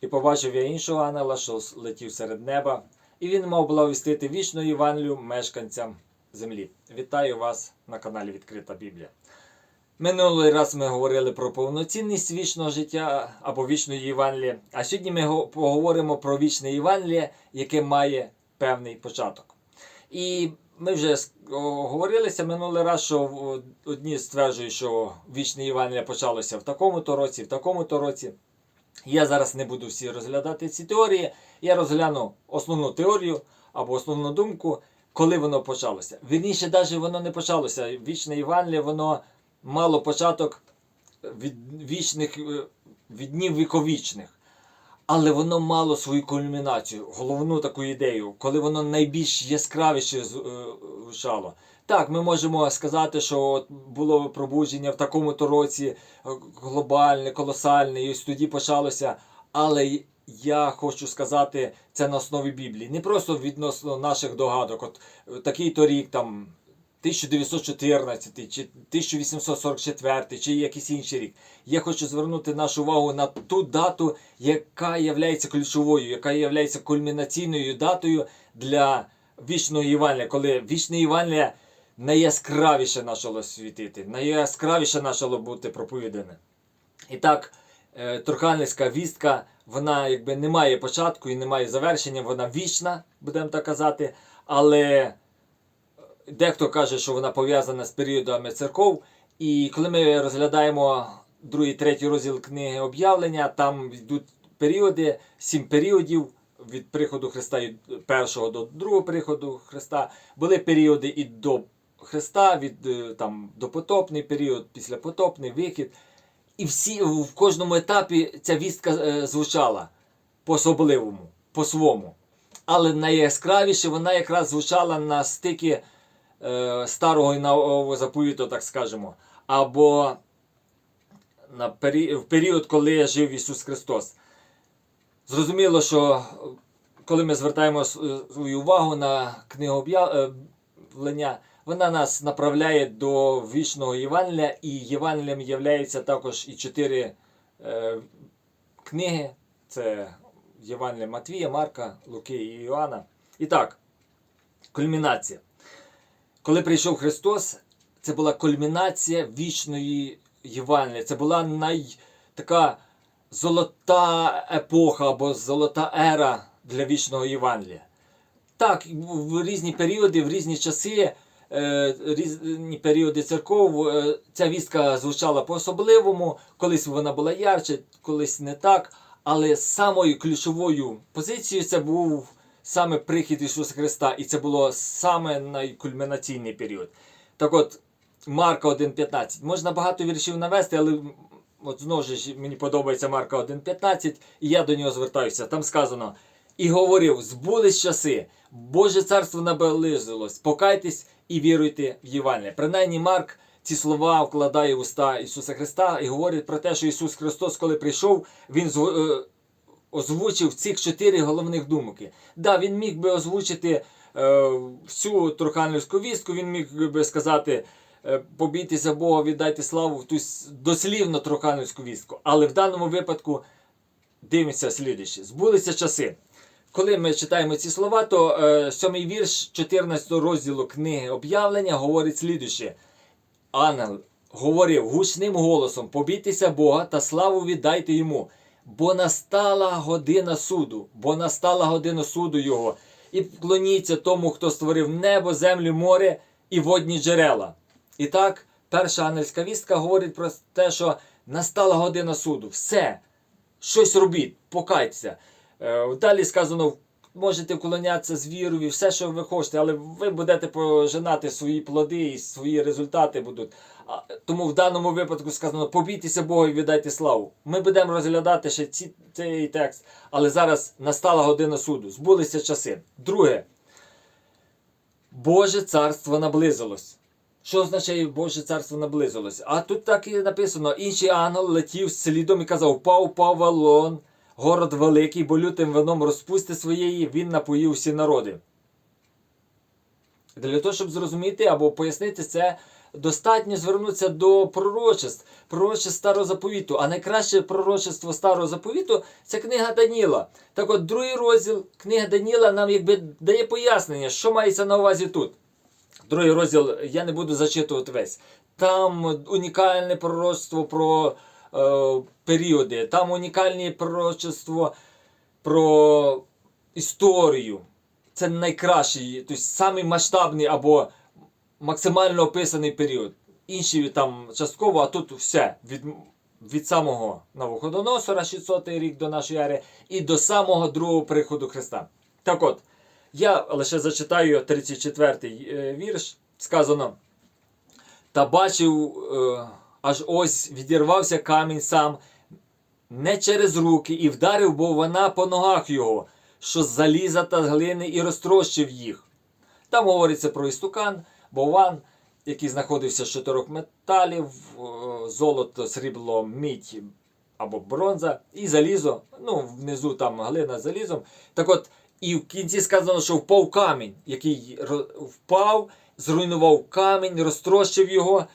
І побачив я іншого ангела, що летів серед неба, і він мав благовістити вічну Євангелію мешканцям землі. Вітаю вас на каналі Відкрита Біблія. Минулий раз ми говорили про повноцінність вічного життя або вічної Євангелії, а сьогодні ми поговоримо про вічне Євангеліє, яке має певний початок. І ми вже говорилися минулий раз, що одні стверджують, що вічне Євангеліє почалося в такому-то році, в такому-то році. Я зараз не буду всі розглядати ці теорії. Я розгляну основну теорію або основну думку, коли воно почалося. Вірніше, навіть воно не почалося. Вічне Євангеліє, воно мало початок від вічних е, від днів віковічних. Але воно мало свою кульмінацію, головну таку ідею, коли воно найбільш яскравіше е, звучало. Так, ми можемо сказати, що було пробудження в такому-то році е, глобальне, колосальне, і ось тоді почалося. Але я хочу сказати це на основі Біблії. Не просто відносно наших догадок. От е, такий-то рік там 1914 чи 1844 чи якийсь інший рік. Я хочу звернути нашу увагу на ту дату, яка є ключовою, яка є кульмінаційною датою для вічного Євангелія, коли вічне Євангелія найяскравіше почало світити, найяскравіше почало бути проповідане. І так, е, Труханівська вістка, вона якби не має початку і не має завершення, вона вічна, будемо так казати, але дехто каже, що вона пов'язана з періодами церков. І коли ми розглядаємо другий, третій розділ книги об'явлення, там йдуть періоди, сім періодів від приходу Христа першого до другого приходу Христа. Були періоди і до Христа, від е, там допотопний період, післяпотопний вихід. І всі в кожному етапі ця вістка е, звучала по-особливому, по-свому. Але найяскравіше вона якраз звучала на стикі е, старого і нового заповіту, так скажемо, або на пері... в період, коли жив Ісус Христос. Зрозуміло, що е, коли ми звертаємо свою увагу на книгу об'явлення, вона нас направляє до вічного Євангелія, і Євангелієм являються також і чотири е, книги: це Євангелія Матвія, Марка, Луки і Іоанна. І так, кульмінація. Коли прийшов Христос, це була кульмінація вічної Євангелія. Це була най така золота епоха або золота ера для вічного Євангелія. Так, в різні періоди, в різні часи, різні періоди церков, е, ця вістка звучала по-особливому, колись вона була ярче, колись не так. Але самою ключовою позицією це був саме прихід Ісуса Христа, і це було саме найкульмінаційний період. Так от, Марка 1.15. Можна багато віршів навести, але от знову ж мені подобається Марка 1.15, і я до нього звертаюся. Там сказано: і говорив: збулись часи, Боже царство наблизилось, покайтесь і віруйте в Євангеліє. Принаймні, Марк ці слова вкладає в уста Ісуса Христа і говорить про те, що Ісус Христос, коли прийшов, Він е, озвучив цих чотири головних думки. Да, він міг би озвучити е, всю троханівську вістку, він міг би сказати. е, Побійтеся Бога, віддайте славу ту дослівно троханівську вістку. Але в даному випадку дивимося слідуюче. Збулися часи. Коли ми читаємо ці слова, то е, сьомий вірш 14 розділу книги об'явлення говорить слідуюче. Ангел говорив гучним голосом: побійтеся Бога та славу віддайте йому, бо настала година суду, бо настала година суду Його. І вклоніться тому, хто створив небо, землю, море і водні джерела. І так, перша ангельська вістка говорить про те, що настала година суду. Все, щось робіть, покайтеся. Е, Далі сказано, можете вклонятися з вірою, все, що ви хочете, але ви будете пожинати свої плоди і свої результати будуть. Тому в даному випадку сказано, побійтеся Бога і віддайте славу. Ми будемо розглядати ще ці, цей текст, але зараз настала година суду, збулися часи. Друге, Боже царство наблизилось. Що означає Боже царство наблизилось? А тут так і написано: інший ангел летів слідом і казав: Пав Павалон, город великий, бо лютим вином розпусти своєї, він напоїв всі народи. Для того, щоб зрозуміти або пояснити це, достатньо звернутися до пророчеств, пророчеств старого заповіту. А найкраще пророчество старого заповіту це книга Даніла. Так от, другий розділ книги Даніла нам якби дає пояснення, що мається на увазі тут. Другий розділ я не буду зачитувати весь. Там унікальне пророцтво про періоди, там унікальне пророчество про історію. Це найкращий, тобто самий масштабний або максимально описаний період. Інші там частково, а тут все. Від, від самого Навуходоносора, 600 рік до нашої ери, і до самого другого приходу Христа. Так от, я лише зачитаю 34-й е, вірш. Сказано. Та бачив, е, аж ось відірвався камінь сам, не через руки, і вдарив, бо вона по ногах його, що з заліза та глини і розтрощив їх. Там говориться про істукан, бован, який знаходився з чотирьох металів: е, золото, срібло, мідь або бронза, і залізо. Ну, внизу там глина з залізом. Так от, і в кінці сказано, що впав камінь, який впав, зруйнував камінь, розтрощив його.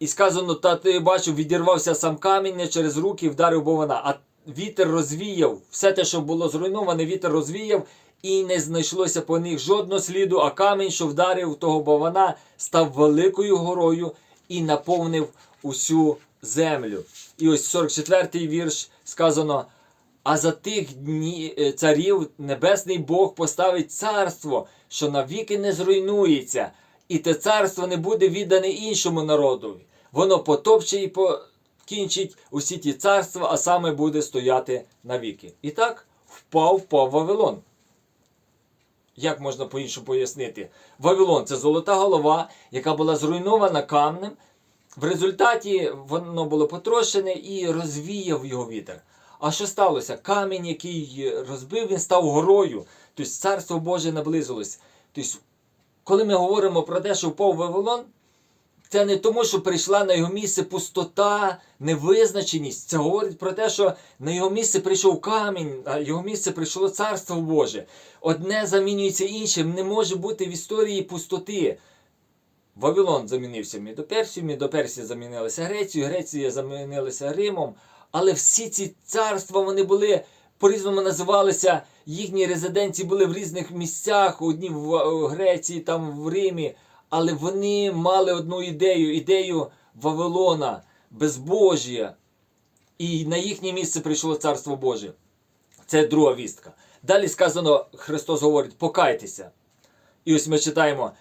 І сказано, та ти бачив, відірвався сам камінь не через руки, і вдарив боввана. А вітер розвіяв все те, що було зруйноване, вітер розвіяв, і не знайшлося по них жодного сліду, а камінь, що вдарив того боввана, став великою горою і наповнив усю землю. І ось 44-й вірш сказано. А за тих дні е, царів небесний Бог поставить царство, що навіки не зруйнується, і те царство не буде віддане іншому народові. Воно потопче і покінчить усі ті царства, а саме буде стояти навіки. І так впав впав Вавилон. Як можна по-іншому пояснити? Вавилон це золота голова, яка була зруйнована камнем. В результаті воно було потрощене і розвіяв його вітер. А що сталося? Камінь, який розбив, він став горою. Тобто царство Боже наблизилось. Тобто, коли ми говоримо про те, що впав Вавилон, це не тому, що прийшла на його місце пустота, невизначеність. Це говорить про те, що на його місце прийшов камінь, а його місце прийшло царство Боже. Одне замінюється іншим. Не може бути в історії пустоти. Вавилон замінився Мідоперсію, Мідоперсія замінилася Грецією, Греція замінилася Римом. Але всі ці царства вони були по-різному називалися. Їхні резиденції були в різних місцях, одні в Греції, там в Римі. Але вони мали одну ідею ідею Вавилона, безбожія. І на їхнє місце прийшло Царство Боже. Це друга вістка. Далі сказано, Христос говорить, покайтеся. І ось ми читаємо.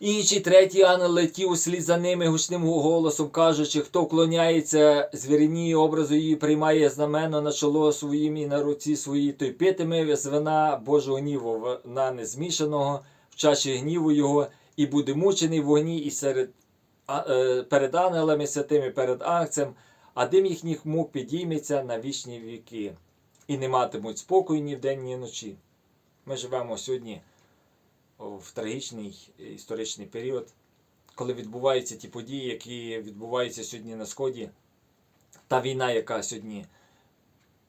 Інший третій ангел летів услід за ними гучним голосом, кажучи, хто вклоняється звіриній образу її, приймає знамено на чоло своїм і на руці своїй, той питиме з вина Божого гніву, вина незмішаного в чаші гніву його, і буде мучений в вогні і серед, е, перед ангелами святими, перед акцем, а дим їхніх мук підійметься на вічні віки, і не матимуть спокою ні вдень, ні вночі. Ми живемо сьогодні в трагічний історичний період, коли відбуваються ті події, які відбуваються сьогодні на Сході, та війна, яка сьогодні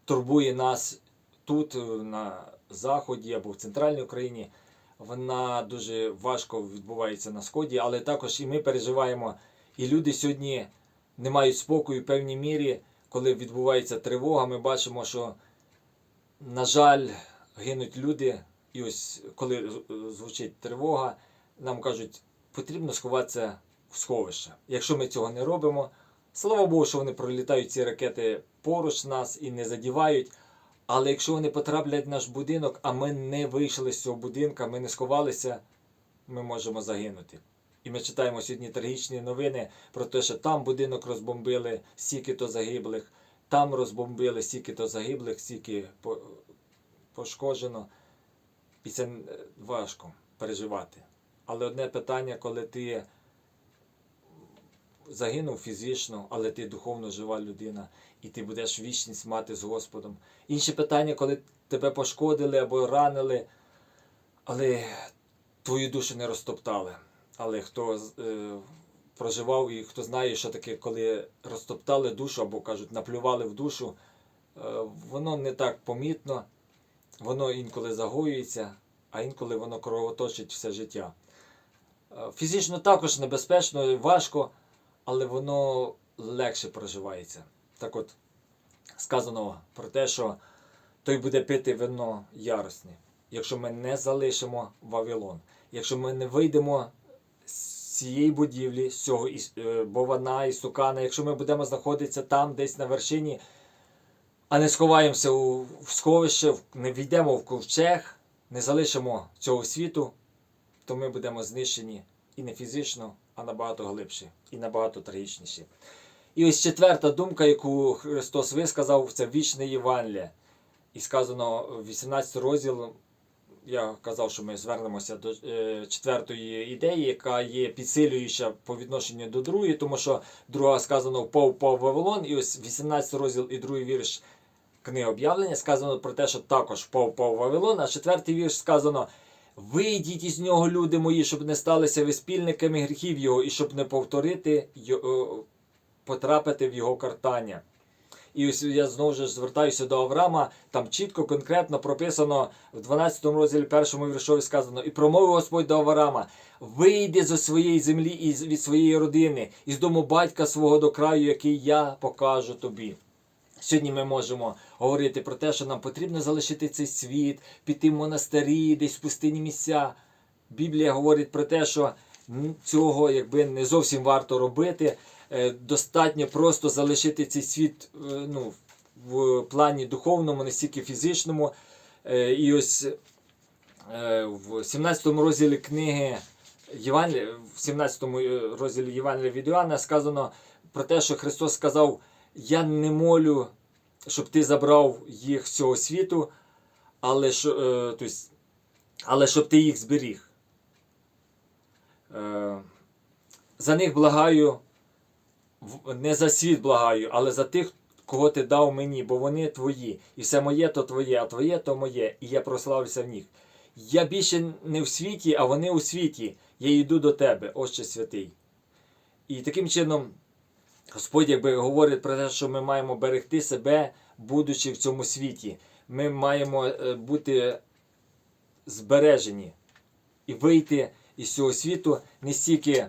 турбує нас тут, на Заході або в центральній Україні, вона дуже важко відбувається на Сході, але також і ми переживаємо, і люди сьогодні не мають спокою в певній мірі, коли відбувається тривога, ми бачимо, що, на жаль, гинуть люди. І ось коли звучить тривога, нам кажуть, потрібно сховатися в сховище. Якщо ми цього не робимо, слава Богу, що вони пролітають ці ракети поруч нас і не задівають. Але якщо вони потраплять в наш будинок, а ми не вийшли з цього будинка, ми не сховалися, ми можемо загинути. І ми читаємо сьогодні трагічні новини про те, що там будинок розбомбили, стільки-то загиблих, там розбомбили, стільки-то загиблих, стільки пошкоджено. І це е, важко переживати. Але одне питання, коли ти загинув фізично, але ти духовно жива людина, і ти будеш вічність мати з Господом. Інше питання, коли тебе пошкодили або ранили, але твою душу не розтоптали. Але хто е, проживав і хто знає, що таке, коли розтоптали душу або кажуть, наплювали в душу, е, воно не так помітно. Воно інколи загоюється, а інколи воно кровоточить все життя. Е, Фізично також небезпечно, важко, але воно легше проживається. Так от, сказано про те, що той буде пити вино яростне, якщо ми не залишимо Вавилон, якщо ми не вийдемо з цієї будівлі, з цього е, Бована і Сукана, якщо ми будемо знаходитися там, десь на вершині, а не сховаємося у сховище, не війдемо в ковчег, не залишимо цього світу, то ми будемо знищені і не фізично, а набагато глибше, і набагато трагічніше. І ось четверта думка, яку Христос висказав, це вічне Євангеліє. І сказано 18 розділ. Я казав, що ми звернемося до е, четвертої ідеї, яка є підсилююча по відношенню до другої, тому що друга сказано впав впав Вавилон, і ось 18 розділ і другий вірш книги об'явлення сказано про те, що також впав впав Вавилон, а четвертий вірш сказано. Вийдіть із нього, люди мої, щоб не сталися ви спільниками гріхів його, і щоб не повторити його, потрапити в його картання. І ось я знову ж звертаюся до Авраама, там чітко, конкретно прописано в 12 розділі першому віршові сказано, і промовив Господь до Авраама: вийди зі своєї землі і від своєї родини, із дому батька свого до краю, який я покажу тобі. Сьогодні ми можемо говорити про те, що нам потрібно залишити цей світ, піти в монастирі, десь в пустинні місця. Біблія говорить про те, що цього якби не зовсім варто робити. Е, Достатньо просто залишити цей світ е, ну, в плані духовному, не стільки фізичному. Е, І ось в 17 розділі книги Євангелія, в 17 розділі Євангелія від Іоанна сказано про те, що Христос сказав: Я не молю, щоб ти забрав їх з цього світу, але, тобто, але щоб ти їх зберіг. За них благаю, не за світ благаю, але за тих, кого ти дав мені, бо вони твої. І все моє то твоє, а твоє то моє, і я прославлюся в них. Я більше не в світі, а вони у світі. Я йду до тебе, Отче святий. І таким чином Господь якби говорить про те, що ми маємо берегти себе, будучи в цьому світі. Ми маємо е, бути збережені і вийти із цього світу не стільки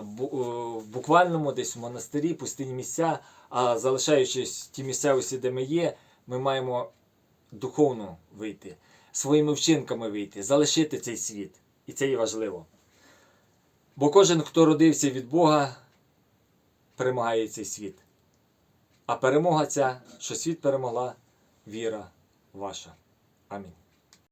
в буквальному десь в монастирі, пустині місця, а залишаючись в тій місцевості, де ми є, ми маємо духовно вийти, своїми вчинками вийти, залишити цей світ. І це є важливо. Бо кожен, хто родився від Бога, перемагає цей світ. А перемога ця, що світ перемогла, віра ваша. Амінь.